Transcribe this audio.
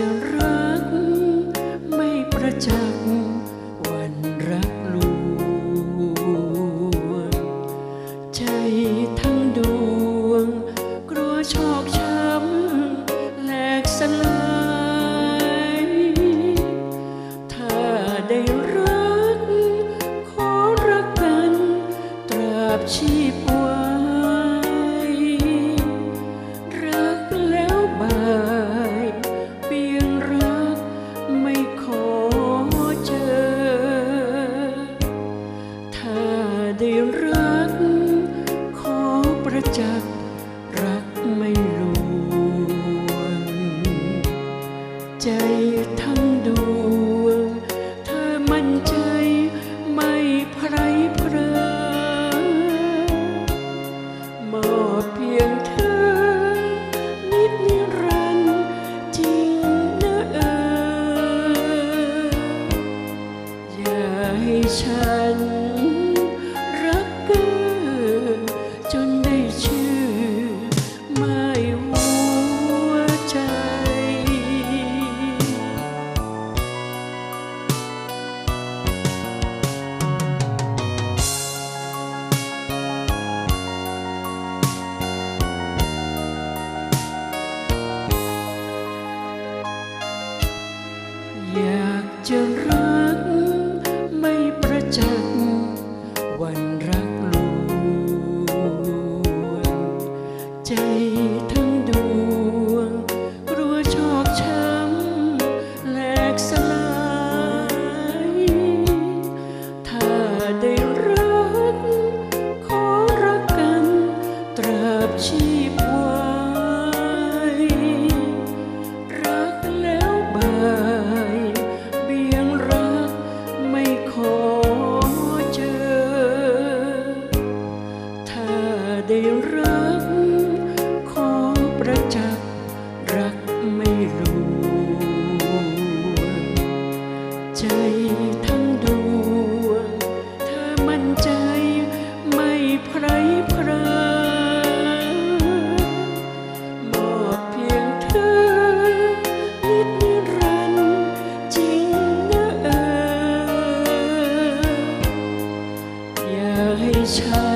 จะรัก ไม่ประจักษ์วันรักลวงใจทั้งดวง กลัวชอกช้ำแหลกสลาย ถ้าได้รัก ขอรักกัน ตราบชีพ อยากจะรัก ไม่ประจักษ์วันรักลวงใจทั้งดวงกลัวชอกช้ำแหลกสลาย ถ้าได้รัก ขอรักกันตราบชี ได้รัก ขอประจักษ์รักไม่ลวงใจทั้งดวงเธอมั่นใจไม่ไพรเพรอมอบเพียงเธอนิดนิรันดร์จริงนะเอออย่าให้ฉัน